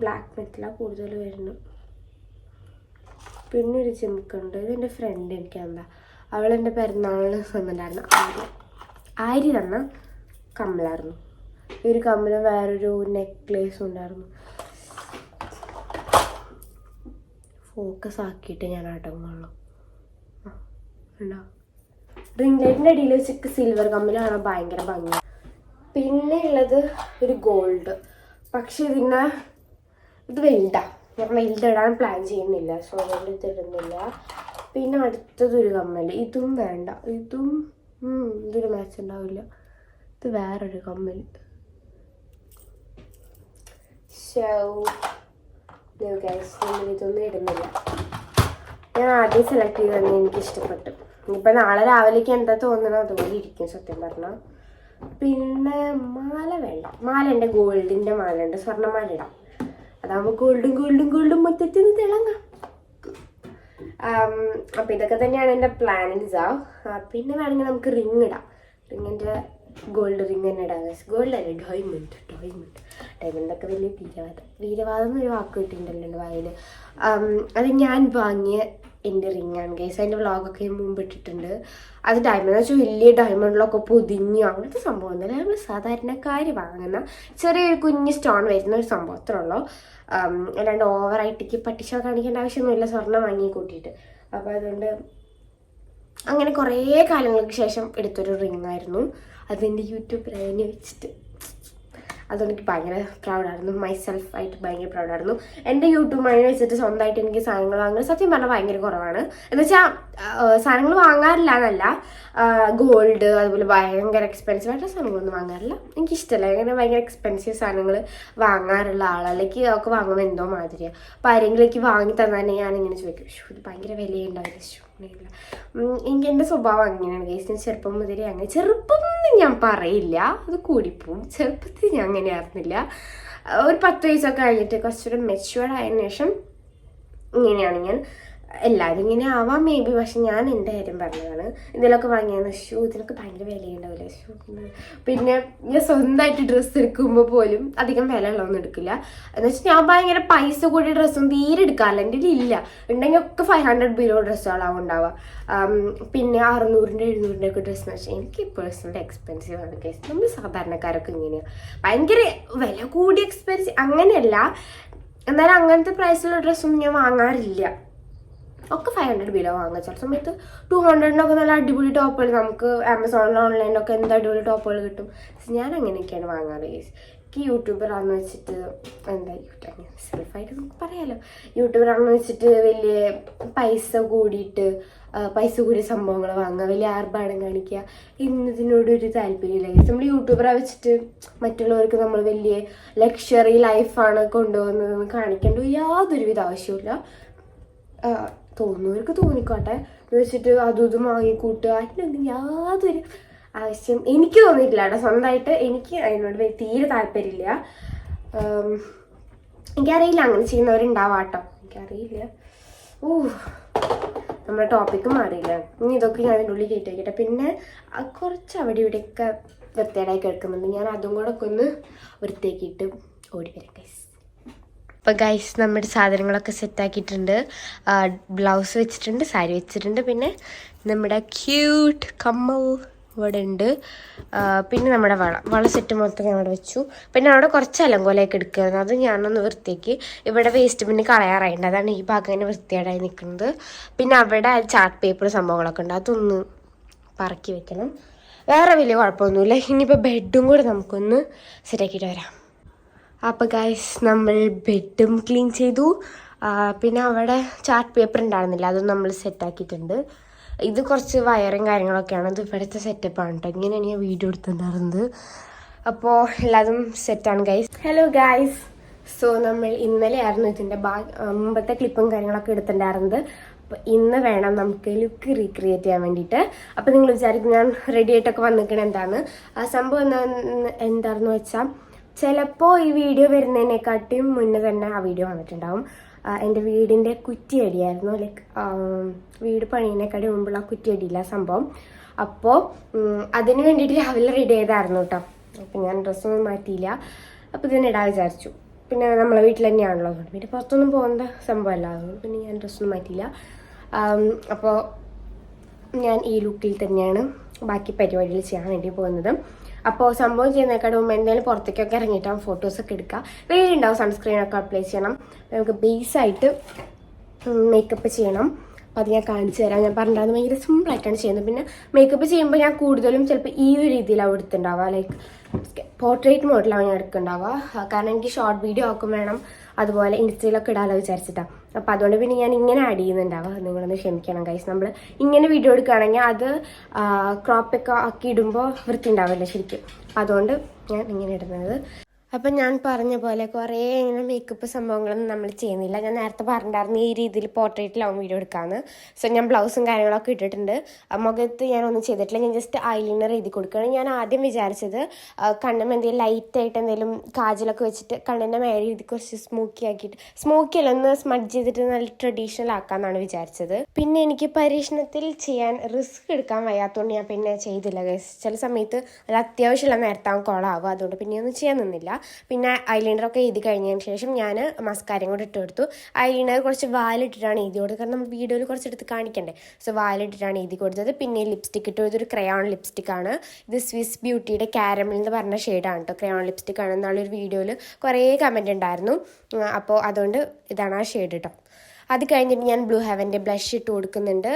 ബ്ലാക്ക് മെറ്റലാണ് കൂടുതൽ വരുന്നു. പിന്നെ ഒരു ചിമുക്കുണ്ട് ഇത് എന്റെ ഫ്രണ്ട് എനിക്ക് എന്താ അവൾ എന്റെ പിറന്നാളിന് തന്നിട്ടുണ്ടായിരുന്നു ആര്യ ആര്യ തന്ന കമ്മലായിരുന്നു. ഈ ഒരു കമ്മൽ വേറൊരു നെക്ലേസും ഉണ്ടായിരുന്നു. ഫോക്കസ് ആക്കിയിട്ട് ഞാൻ അടങ്ങുള്ളൂ ആ, ഉണ്ടോ? റിംഗ് ലൈറ്റിന്റെ അടിയിൽ വെച്ചിട്ട് സിൽവർ കമ്മലാണ് ഭയങ്കര ഭംഗി പിന്നെ ഉള്ളത് ഒരു ഗോൾഡ് പക്ഷെ ഇതിന് ഇത് വലുതാ. ഞാൻ വെൽഡ് ഇടാൻ പ്ലാൻ ചെയ്യുന്നില്ല. സോ അതുകൊണ്ട് ഇത് ഇടുന്നില്ല. പിന്നെ അടുത്തതൊരു കമ്മൽ ഇതും വേണ്ട. ഇതും ഇതൊരു മാച്ച് ഉണ്ടാവില്ല. ഇത് വേറൊരു കമ്മൽ ഇതൊന്നും ഇടുന്നില്ല. ഞാൻ ആദ്യം സെലക്ട് ചെയ്ത് തന്നെ എനിക്ക് ഇഷ്ടപ്പെട്ടു ഇനിയിപ്പോൾ നാളെ രാവിലേക്ക് എന്താ തോന്നണോ അതുപോലെ ഇരിക്കും സത്യം പറഞ്ഞാൽ പിന്നെ മാല വേണ്ട. മാല ഉണ്ട് ഗോൾഡിന്റെ മാല ഉണ്ട് സ്വർണമാല ഇടാം അതാകുമ്പോൾ ഗോൾഡും ഗോൾഡും ഗോൾഡും മൊത്തത്തിൽ നിന്ന് തിളങ്ങാം. അപ്പം ഇതൊക്കെ തന്നെയാണ് എന്റെ പ്ലാനിങ്സ് ആ പിന്നെ വേണമെങ്കിൽ നമുക്ക് റിങ് ഇടാം. റിങ്ങിന്റെ ഗോൾഡ് റിങ് തന്നെ ഇടാം ഗോൾഡ് അല്ലേ? ഡയമണ്ട് ഡയമണ്ട് ഡയമണ്ടൊക്കെ വലിയ വീരവാദം. വീരവാദം എന്നൊരു വാക്ക് കിട്ടിയിട്ടുണ്ടല്ലോ എന്റെ വായിൽ അത് ഞാൻ വാങ്ങിയ എന്റെ റിങ്ങാണ് ഗൈസ് അതിന്റെ വ്ളോഗൊക്കെ ഞാൻ മുമ്പ് ഇട്ടിട്ടുണ്ട്. അത് ഡയമണ്ട് എന്ന് വെച്ചാൽ വലിയ ഡയമണ്ടിലൊക്കെ പൊതിഞ്ഞു അങ്ങനത്തെ സംഭവം ഒന്നുമില്ല. നമ്മൾ സാധാരണക്കാർ വാങ്ങുന്ന ചെറിയൊരു കുഞ്ഞ് സ്റ്റോൺ വരുന്ന ഒരു സംഭവം അത്രേ ഉള്ളൂ. ആം, അല്ലാണ്ട് ഓവറായിട്ടേക്ക് പട്ടിഷോ കാണിക്കേണ്ട ആവശ്യമൊന്നുമില്ല. സ്വർണം വാങ്ങി കൂട്ടിയിട്ട്. അപ്പോൾ അതുകൊണ്ട് അങ്ങനെ കുറേ കാലങ്ങൾക്ക് ശേഷം എടുത്തൊരു റിംഗ് ആയിരുന്നു. അതെന്റെ യൂട്യൂബ് റവന്യൂ വെച്ചിട്ട് അതുകൊണ്ട് എനിക്ക് ഭയങ്കര പ്രൗഡായിരുന്നു മൈസെൽഫ് ആയിട്ട് ഭയങ്കര പ്രൗഡായിരുന്നു എന്റെ യൂട്യൂബ് മണി വെച്ചിട്ട് സ്വന്തമായിട്ട് എനിക്ക് സാധനങ്ങൾ വാങ്ങുന്നത് സത്യം പറഞ്ഞാൽ ഭയങ്കര കുറവാണ്. എന്ന് വെച്ചാൽ സാധനങ്ങൾ വാങ്ങാറില്ല എന്നല്ല. ഗോൾഡ് അതുപോലെ ഭയങ്കര എക്സ്പെൻസീവ് ആയിട്ടുള്ള സാധനങ്ങളൊന്നും വാങ്ങാറില്ല. എനിക്കിഷ്ടമല്ല അങ്ങനെ ഭയങ്കര എക്സ്പെൻസീവ് സാധനങ്ങൾ വാങ്ങാറുള്ള ആളല്ലെങ്കിൽ അതൊക്കെ വാങ്ങുമ്പോൾ എന്തോ മാതിരിയാണ് അപ്പോൾ ആരെങ്കിലേക്ക് വാങ്ങി തന്നാൽ ഞാൻ ഞാനിങ്ങനെ ചോദിക്കും. "ശ്ശോ, ഇത് ഭയങ്കര വിലയുണ്ടാവില്ല? ശ്ശോ, എനിക്ക് എന്റെ സ്വഭാവം അങ്ങനെയാണ് കേസ് ഞാൻ ചെറുപ്പം മുതലേ അങ്ങനെ ചെറുപ്പം ഒന്നും ഞാൻ പറയില്ല. അത് കൂടിപ്പോവും. ചെറുപ്പത്തിൽ ഞാൻ അങ്ങനെ ആയിരുന്നില്ല. ഒരു പത്ത് വയസ്സൊക്കെ കഴിഞ്ഞിട്ട് കുറച്ചുകൂടെ മെച്ചുവേർഡ് ആയതിനു ശേഷം ഇങ്ങനെയാണ് ഞാൻ എല്ലാവരും ഇങ്ങനെ ആവാം മേ ബി പക്ഷെ ഞാൻ എന്റെ കാര്യം പറഞ്ഞതാണ്. ഇതിലൊക്കെ വാങ്ങിയാണ് ഷൂ ഇതിനൊക്കെ ഭയങ്കര വിലയുണ്ടാവില്ല ഷൂ പിന്നെ ഞാൻ സ്വന്തമായിട്ട് ഡ്രസ്സ് എടുക്കുമ്പോൾ പോലും അധികം വില ഉള്ളതൊന്നും എടുക്കില്ല. എന്ന് വെച്ചാൽ ഞാൻ ഭയങ്കര പൈസ കൂടിയ ഡ്രസ്സും തീരെ എടുക്കാറില്ല. എന്റെ ഇല്ല. ഉണ്ടെങ്കിൽ ഒക്കെ ഫൈവ് ഹൺഡ്രഡ് ബിലോ ഡ്രസ്സുകളാവും ഉണ്ടാവുക പിന്നെ അറുന്നൂറിന്റെ എഴുന്നൂറിന്റെ ഒക്കെ ഡ്രസ്സ് എന്ന് വെച്ചാൽ എനിക്ക് പേഴ്സണലി എക്സ്പെൻസീവ് ആണ് കേസ് നമ്മൾ സാധാരണക്കാരൊക്കെ ഇങ്ങനെയാണ് ഭയങ്കര വില കൂടിയ എക്സ്പെൻസീവ് അങ്ങനെയല്ല. എന്നാലും അങ്ങനത്തെ പ്രൈസിലുള്ള ഡ്രസ്സൊന്നും ഞാൻ വാങ്ങാറില്ല. ഒക്കെ ഫൈവ് ഹൺഡ്രഡ് ബിലോ വാങ്ങുക. ചില സമയത്ത് ടു ഹൺഡ്രഡിനൊക്കെ നല്ല അടിപൊളി ടോപ്പുകൾ നമുക്ക് ആമസോണിൽ ഓൺലൈനിലൊക്കെ എന്ത് അടിപൊളി ടോപ്പുകൾ കിട്ടും. ഞാൻ അങ്ങനെയൊക്കെയാണ് വാങ്ങാറ്. എനിക്ക് യൂട്യൂബറാന്ന് വെച്ചിട്ട് എന്താ യൂട്യൂബ് സെൽഫായിട്ട് നമുക്ക് പറയാലോ. യൂട്യൂബറാണെന്ന് വെച്ചിട്ട് വലിയ പൈസ കൂടിയിട്ട് പൈസ കൂടിയ സംഭവങ്ങൾ വാങ്ങുക. വലിയ ആർഭാടം കാണിക്കുക. എന്നതിനോട് ഒരു താല്പര്യമില്ല. നമ്മൾ യൂട്യൂബറെ വെച്ചിട്ട് മറ്റുള്ളവർക്ക് നമ്മൾ വലിയ ലക്ഷറി ലൈഫാണ് കൊണ്ടുപോകുന്നതെന്ന് കാണിക്കേണ്ട യാതൊരുവിധ ആവശ്യമില്ല തോന്നുന്നവർക്ക് തോന്നിക്കോട്ടെ. വെച്ചിട്ട് അതും ഇതും വാങ്ങിക്കൂട്ടുക. അതിനൊന്നും യാതൊരു ആവശ്യം എനിക്ക് തോന്നിയിട്ടില്ല കേട്ടോ. സ്വന്തമായിട്ട് എനിക്ക് അതിനോട് തീരെ താല്പര്യമില്ല. എനിക്കറിയില്ല അങ്ങനെ ചെയ്യുന്നവരുണ്ടാവാം കേട്ടോ. എനിക്കറിയില്ല. ഓ നമ്മുടെ ടോപ്പിക്ക് മാറിയില്ല. ഇനി ഇതൊക്കെ ഞാൻ അതിന്റെ ഉള്ളിൽ കയറ്റി വയ്ക്കട്ടെ പിന്നെ കുറച്ച് അവിടെ ഇവിടെയൊക്കെ വൃത്തികേടായി കിടക്കുന്നുണ്ട്. ഞാൻ അതും കൂടെ ഒക്കെ ഒന്ന് വൃത്തിയാക്കിയിട്ട് ഓടി വരാം ഗൈസ് അപ്പോൾ ഗൈസ് നമ്മുടെ സാധനങ്ങളൊക്കെ സെറ്റാക്കിയിട്ടുണ്ട് ബ്ലൗസ് വെച്ചിട്ടുണ്ട് സാരി വെച്ചിട്ടുണ്ട്. പിന്നെ നമ്മുടെ ക്യൂട്ട് കമ്മൽ ഇവിടെ ഉണ്ട്. പിന്നെ നമ്മുടെ വള വള സെറ്റ് മൊത്തം അവിടെ വെച്ചു. പിന്നെ അവിടെ കുറച്ച് അലങ്കോലയൊക്കെ എടുക്കുകയായിരുന്നു അത് ഞാനൊന്ന് വൃത്തിയാക്കി. ഇവിടെ വേസ്റ്റ് പിന്നെ കളയാറായിട്ടുണ്ട്. അതാണ് ഈ ഭാഗം ഇങ്ങനെ വൃത്തികേടായി നിൽക്കുന്നത്. പിന്നെ അവിടെ ചാർട്ട് പേപ്പർ സംഭവങ്ങളൊക്കെ ഉണ്ട്. അതൊന്ന് പറക്കി വെക്കണം. വേറെ വലിയ കുഴപ്പമൊന്നുമില്ല. ഇനിയിപ്പോൾ ബെഡും കൂടെ നമുക്കൊന്ന് സെറ്റാക്കിയിട്ട് വരാം. അപ്പോൾ ഗൈസ് നമ്മൾ ബെഡും ക്ലീൻ ചെയ്തു. പിന്നെ അവിടെ ചാർട്ട് പേപ്പർ ഉണ്ടായിരുന്നില്ല അതും നമ്മൾ സെറ്റാക്കിയിട്ടുണ്ട് ഇത് കുറച്ച് വയറും കാര്യങ്ങളൊക്കെയാണ്. ഇത് ഇവിടുത്തെ സെറ്റപ്പാണ് കേട്ടോ ഇങ്ങനെയാണ് ഞാൻ വീഡിയോ എടുത്തിട്ടുണ്ടായിരുന്നത്. അപ്പോൾ എല്ലാതും സെറ്റാണ് ഗൈസ് ഹലോ ഗൈസ് സോ നമ്മൾ ഇന്നലെ ആയിരുന്നു ഇതിന്റെ ബാ മുമ്പത്തെ ക്ലിപ്പും കാര്യങ്ങളൊക്കെ എടുത്തിട്ടുണ്ടായിരുന്നത്. അപ്പോൾ ഇന്ന് വേണം നമുക്ക് ലുക്ക് റീക്രിയേറ്റ് ചെയ്യാൻ വേണ്ടിയിട്ട്. അപ്പോൾ നിങ്ങൾ വിചാരിക്കും ഞാൻ റെഡി ആയിട്ടൊക്കെ വന്നിരിക്കണ എന്താണ്? ആ സംഭവം എന്താ എന്താണെന്ന് വെച്ചാൽ ചിലപ്പോൾ ഈ വീഡിയോ വരുന്നതിനെക്കാട്ടിയും മുന്നേ തന്നെ ആ വീഡിയോ വന്നിട്ടുണ്ടാവും. എന്റെ വീടിന്റെ കുറ്റിയടിയായിരുന്നു. ലൈക്ക് വീട് പണിയുന്നേക്കാട്ടി മുമ്പുള്ള ആ കുറ്റിയടിയില്ല സംഭവം. അപ്പോൾ അതിന് വേണ്ടിയിട്ട് രാവിലെ റെഡി ചെയ്തായിരുന്നു കേട്ടോ അപ്പം ഞാൻ ഡ്രസ്സൊന്നും മാറ്റിയില്ല. അപ്പോൾ ഇതിനെ ഇടാൻ വിചാരിച്ചു. പിന്നെ നമ്മളെ വീട്ടിൽ തന്നെയാണല്ലോ. അതുകൊണ്ട് പിന്നെ പുറത്തൊന്നും പോകേണ്ട സംഭവമല്ല. അതുകൊണ്ട് പിന്നെ ഞാൻ ഡ്രസ്സൊന്നും മാറ്റിയില്ല. അപ്പോൾ ഞാൻ ഈ ലുക്കിൽ തന്നെയാണ് ബാക്കി പരിപാടികൾ ചെയ്യാൻ വേണ്ടി പോകുന്നത്. അപ്പോൾ സംഭവം ചെയ്യുന്നതിനേക്കാളും മുമ്പ് എന്തായാലും പുറത്തേക്കൊക്കെ ഫോട്ടോസ് ഫോട്ടോസൊക്കെ എടുക്കുക. വെയിലുണ്ടാവും സൺസ്ക്രീൻ ഒക്കെ അപ്ലൈ ചെയ്യണം. നമുക്ക് ബേസായിട്ട് മേക്കപ്പ് ചെയ്യണം. അപ്പോൾ അത് ഞാൻ കാണിച്ചു തരാം. ഞാൻ പറഞ്ഞിട്ടുണ്ടായിരുന്നു ഭയങ്കര സിമ്പിളായിട്ടാണ് ചെയ്യുന്നത്. പിന്നെ മേക്കപ്പ് ചെയ്യുമ്പോൾ ഞാൻ കൂടുതലും ചിലപ്പോൾ ഈ ഒരു രീതിയിലാവും എടുത്തിട്ടുണ്ടാവുക. ലൈക്ക് പോർട്രേറ്റ് മോഡലാണ് ഞാൻ എടുക്കുന്നുണ്ടാവുക. കാരണം എനിക്ക് ഷോർട്ട് വീഡിയോ ആക്കും വേണം. അതുപോലെ ഇൻസ്റ്റയിലൊക്കെ ഇടാമല്ലോ വിചാരിച്ചിട്ടാണ് അപ്പോൾ അതുകൊണ്ട് പിന്നെ ഞാൻ ഇങ്ങനെ ആഡ് ചെയ്യുന്നുണ്ടാവുക നിങ്ങളൊന്ന് ക്ഷമിക്കണം കൈസ് നമ്മൾ ഇങ്ങനെ വീഡിയോ എടുക്കുകയാണെങ്കിൽ അത് ക്രോപ്പൊക്കെ ആക്കി ഇടുമ്പോൾ വൃത്തി ഉണ്ടാവില്ല ശരിക്കും അതുകൊണ്ട് ഞാൻ ഇങ്ങനെ ഇടുന്നത്. അപ്പം ഞാൻ പറഞ്ഞ പോലെ കുറേ ഇങ്ങനെ മേക്കപ്പ് സംഭവങ്ങളൊന്നും നമ്മൾ ചെയ്യുന്നില്ല. ഞാൻ നേരത്തെ പറഞ്ഞിട്ടുണ്ടായിരുന്നു ഈ രീതിയിൽ പോർട്രേറ്റിലാവും വീഡിയോ എടുക്കാമെന്ന് സോ ഞാൻ ബ്ലൗസും കാര്യങ്ങളൊക്കെ ഇട്ടിട്ടുണ്ട്. മുഖത്ത് ഞാനൊന്നും ചെയ്തിട്ടില്ല. ഞാൻ ജസ്റ്റ് ഐലൈനർ എഴുതി കൊടുക്കുകയാണ്. ഞാൻ ആദ്യം വിചാരിച്ചത് കണ്ണും എന്തെങ്കിലും ലൈറ്റായിട്ട് എന്തെങ്കിലും കാജലൊക്കെ വെച്ചിട്ട് കണ്ണിന്റെ മേലെ എഴുതി കുറച്ച് സ്മോക്കി ആക്കിയിട്ട് സ്മോക്കി അല്ല ഒന്ന് സ്മഡ്ജ് ചെയ്തിട്ട് നല്ല ട്രഡീഷണൽ ആക്കാമെന്നാണ് വിചാരിച്ചത്. പിന്നെ എനിക്ക് പരീക്ഷണത്തിൽ ചെയ്യാൻ റിസ്ക് എടുക്കാൻ വയ്യാത്തതുകൊണ്ട് ഞാൻ പിന്നെ ചെയ്തില്ല ചില സമയത്ത് അത് അത്യാവശ്യമുള്ള നേരത്താവും കോളാവും അതുകൊണ്ട് പിന്നെ ഒന്നും ചെയ്യാൻ നിന്നില്ല. പിന്നെ ഐലൈനറൊക്കെ എഴുതി കഴിഞ്ഞതിന് ശേഷം ഞാൻ മസ്കാരയും കൂടെ ഇട്ട് കൊടുത്തു ഐലൈനർ കുറച്ച് വാലിട്ടിട്ടാണ് എഴുതി കൊടുത്തത്. കാരണം നമ്മൾ വീഡിയോയിൽ കുറച്ച് എടുത്ത് കാണിക്കണ്ടേ? സോ വാലിട്ടിട്ടാണ് എഴുതി കൊടുത്തത്. പിന്നെ ലിപ്സ്റ്റിക് ഇട്ട്. കൊടുത്തൊരു ക്രയോൺ ലിപ്സ്റ്റിക് ആണ്. ഇത് സ്വിസ് ബ്യൂട്ടിയുടെ കാരമൽ എന്ന് പറഞ്ഞ ഷെയ്ഡാണ് കേട്ടോ ക്രയോൺ ലിപ്സ്റ്റിക്കാണ് എന്നുള്ളൊരു വീഡിയോയിൽ കുറേ കമന്റ് ഉണ്ടായിരുന്നു അപ്പോൾ അതുകൊണ്ട് ഇതാണ് ആ ഷെയ്ഡ് കേട്ടോ അത് കഴിഞ്ഞിട്ട് ഞാൻ ബ്ലൂ ഹെവന്റെ ബ്ലഷ് ഇട്ട് കൊടുക്കുന്നുണ്ട്.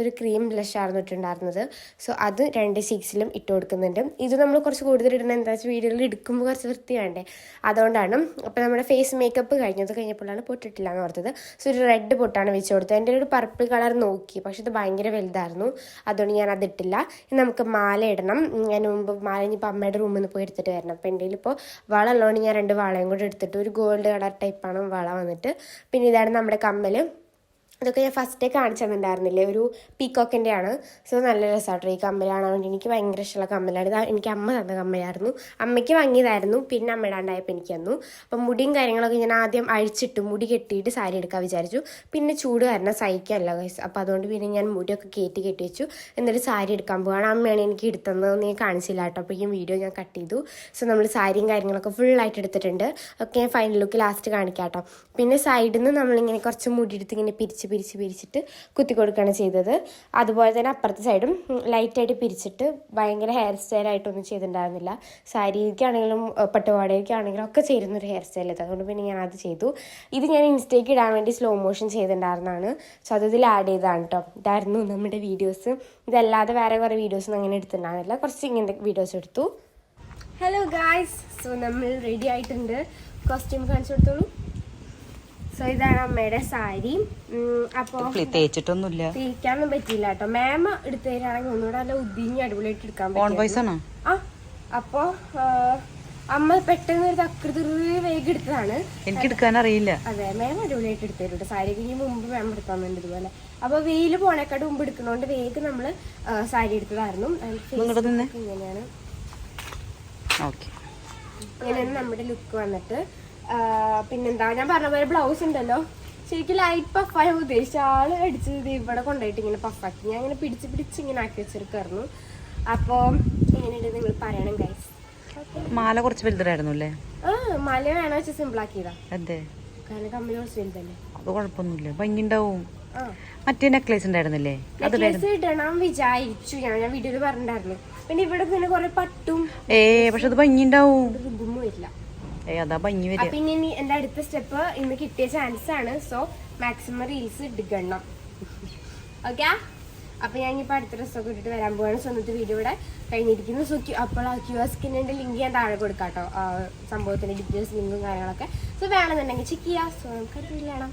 ഒരു ക്രീം ബ്ലഷ് ആയിരുന്നു ഇട്ടുണ്ടായിരുന്നത്. സോ അത് രണ്ട് സിക്സിലും ഇട്ട് കൊടുക്കുന്നുണ്ട്. ഇത് നമ്മൾ കുറച്ച് കൂടുതൽ ഇടണം എന്താ വെച്ചാൽ വീഡിയോയിൽ എടുക്കുമ്പോൾ കുറച്ച് വൃത്തി വേണ്ടേ അതുകൊണ്ടാണ് അപ്പോൾ നമ്മുടെ ഫേസ് മേക്കപ്പ് കഴിഞ്ഞത് കഴിഞ്ഞപ്പോഴാണ് പൊട്ടിട്ടില്ല എന്ന് ഓർത്തത്. സോ ഒരു റെഡ് പൊട്ടാണ് വെച്ച് കൊടുത്തത്. എന്റെ ഒരു പർപ്പിൾ കളർ നോക്കി. പക്ഷെ ഇത് ഭയങ്കര വലുതായിരുന്നു. അതുകൊണ്ട് ഞാൻ അതിട്ടില്ല നമുക്ക് മാല ഇടണം. ഞാൻ മുമ്പ് മാല ഇനിയിപ്പോൾ അമ്മയുടെ റൂമിൽ നിന്ന് പോയി എടുത്തിട്ട് വരണം. അപ്പോൾ എന്റെ ഇപ്പോൾ വള ഉള്ളതുകൊണ്ട് ഞാൻ രണ്ട് വളയും കൂടെ എടുത്തിട്ട് ഒരു ഗോൾഡ് കളർ ടൈപ്പാണ് വള വന്നിട്ട്. പിന്നെ ഇതാണ് നമ്മുടെ കമ്മൽ ഇതൊക്കെ ഞാൻ ഫസ്റ്റ് കാണിച്ചു തന്നിട്ടുണ്ടായിരുന്നില്ലേ ഒരു പീക്കോക്കിന്റെ ആണ് സോ നല്ല രസമാട്ടോ ഈ കമ്മലാണ്. വേണ്ടി എനിക്ക് ഭയങ്കര ഇഷ്ടമുള്ള കമ്മലാണ്. ഇത് എനിക്ക് അമ്മ തന്ന കമ്മലായിരുന്നു. അമ്മയ്ക്ക് വാങ്ങിയതായിരുന്നു. പിന്നെ അമ്മ ഇടാണ്ടായപ്പോൾ എനിക്ക് തന്നു. അപ്പം മുടിയും കാര്യങ്ങളൊക്കെ ഞാൻ ആദ്യം അഴിച്ചിട്ട്. മുടി കെട്ടിയിട്ട് സാരി എടുക്കാൻ വിചാരിച്ചു. പിന്നെ ചൂട് കാരണം സഹിക്കാനല്ല ഗൈസ് അപ്പോൾ അതുകൊണ്ട് പിന്നെ ഞാൻ മുടിയൊക്കെ കയറ്റി കെട്ടി വെച്ചു. എന്നിട്ട് സാരി എടുക്കാൻ പോവാണ്. അമ്മയാണ് എനിക്ക് എടുത്തതെന്ന് നീ കാണിച്ചില്ല കേട്ടോ. ഈ വീഡിയോ ഞാൻ കട്ട് ചെയ്തു. സോ നമ്മൾ സാരിയും കാര്യങ്ങളൊക്കെ ഫുള്ളായിട്ട് എടുത്തിട്ടുണ്ട്. ഒക്കെ ഞാൻ ഫൈനൽ ലുക്ക് ലാസ്റ്റ് കാണിക്കാം കേട്ടോ. പിന്നെ സൈഡിൽ നിന്ന് നമ്മളിങ്ങനെ കുറച്ച് മുടി എടുത്ത് ഇങ്ങനെ പിരിച്ച് പിരിച്ച് പിരിച്ചിട്ട് കുത്തി കൊടുക്കുകയാണ് ചെയ്തത്. അതുപോലെ തന്നെ അപ്പുറത്തെ സൈഡും ലൈറ്റായിട്ട് പിരിച്ചിട്ട് ഭയങ്കര ഹെയർ സ്റ്റൈൽ ആയിട്ടൊന്നും ചെയ്തിട്ടുണ്ടായിരുന്നില്ല. സാരിക്കാണെങ്കിലും പട്ടുപാടയ്ക്കാണെങ്കിലും ഒക്കെ ചേരുന്ന ഒരു ഹെയർ സ്റ്റൈൽ ഇത് അതുകൊണ്ട് പിന്നെ ഞാൻ അത് ചെയ്തു. ഇത് ഞാൻ ഇൻസ്റ്റേക്ക് ഇടാൻ വേണ്ടി സ്ലോ മോഷൻ ചെയ്തിട്ടുണ്ടായിരുന്നതാണ്. സോ അത് ഇതിൽ ആഡ് ചെയ്തതാണ് കേട്ടോ ഇതായിരുന്നു നമ്മുടെ വീഡിയോസ് ഇതല്ലാതെ വേറെ കുറേ വീഡിയോസൊന്നും അങ്ങനെ എടുത്തിട്ടുണ്ടായിരുന്നില്ല. കുറച്ച് ഇങ്ങനത്തെ വീഡിയോസ് എടുത്തു. ഹലോ ഗായ്സ് സോ നമ്മൾ റെഡി ആയിട്ടുണ്ട്. കോസ്റ്റ്യൂം കാണിച്ചു കൊടുത്തോളൂ. സോ ഇതാണ് അമ്മയുടെ സാരി. അപ്പോൾ ഇപ്പളേ തേച്ചിട്ടൊന്നുമില്ല. തേക്കാനൊന്നും പറ്റിയില്ല കേട്ടോ. മാം എടുത്തു തരാണെങ്കിൽ ഒന്നുകൂടെ നല്ല ഉദ്ദീഞ്ഞ് അടിപൊളിയായിട്ട് എടുക്കാൻ പറ്റും ആ അപ്പോ അമ്മ പെട്ടെന്ന് ഒരു തക്കൃതി വേഗം എടുത്തതാണ്. എനിക്ക് എടുക്കാൻ അറിയില്ല. അതെ മാം അടിപൊളിയായിട്ട് എടുത്തു തരും സാരി കഴിഞ്ഞ് മുമ്പ് മാം എടുത്തന്നുണ്ട് ഇതുപോലെ. അപ്പൊ വെയിൽ പോണേക്കാട് മുമ്പ് എടുക്കുന്നോണ്ട് വേഗം നമ്മൾ സാരി എടുത്തതായിരുന്നു. ഇങ്ങനെയാണ്. ഇങ്ങനെയാണ് നമ്മുടെ ലുക്ക് വന്നിട്ട്. പിന്നെന്താ ഞാൻ പറഞ്ഞ പോലെ ബ്ലൗസ് ഉണ്ടല്ലോ. ശരിക്കും ലൈറ്റ് പഫായ ഉദ്ദേശിച്ച ആൾ അടിച്ചത് ഇവിടെ കൊണ്ടുപോയിട്ട് ഇങ്ങനെ പഫാക്കി ഞാൻ ഇങ്ങനെ പിടിച്ച് പിടിച്ച് ഇങ്ങനെ ആക്കി വെച്ചെടുക്കായിരുന്നു. അപ്പോൾ എങ്ങനെയുണ്ട് നിങ്ങൾ പറയണം ഗൈസ് മാല കുറച്ച് വലുതായിരുന്നു അല്ലേ? ആ മല വേണോ വെച്ച് സിമ്പിൾ ആക്കിയതാ. അതെ. കാരണം കമ്പനി കുറച്ച് വലുതല്ലേ. അത് കുഴപ്പമൊന്നുമില്ല. ഭംഗിണ്ടാവും ആ. മറ്റേ നെക്ലേസ് ഉണ്ടായിരുന്നില്ലേ? നെക്ലേസ് ഇടണം വിചാരിച്ചു ഞാൻ. ഞാൻ വീഡിയോയിൽ പറഞ്ഞിട്ടുണ്ടായിരുന്നു. പിന്നെ ഇവിടെ പിന്നെ കുറെ പട്ടും ഏ പക്ഷെ അത് ഭംഗി ഉണ്ടാവും റിബും ഏ അതാ ഭംഗി വരിക. അപ്പൊ ഇനി എന്റെ അടുത്ത സ്റ്റെപ്പ് ഇന്ന് കിട്ടിയ ചാൻസ് ആണ്. സോ മാക്സിമം റീൽസ് എടുക്കണം. ഓക്കെ അപ്പൊ ഞാൻ ഇപ്പൊ അടുത്ത ഡ്രസ്സൊക്കെ ഇട്ടിട്ട് വരാൻ പോവാണ്. സോ ഇന്നത്തെ വീഡിയോ ഇവിടെ കഴിഞ്ഞിരിക്കുന്നു. സോ അപ്പോൾ ആ ക്യു ആർ സ്കിന്നിന്റെ ലിങ്ക് ഞാൻ താഴെ കൊടുക്കാം കേട്ടോ. സംഭവത്തിന്റെ ഡീറ്റെയിൽസ് ലിങ്കും കാര്യങ്ങളൊക്കെ. സോ വേണമെന്നുണ്ടെങ്കിൽ ചെക്ക് ചെയ്യാം. സോ നമുക്ക് കാണാം.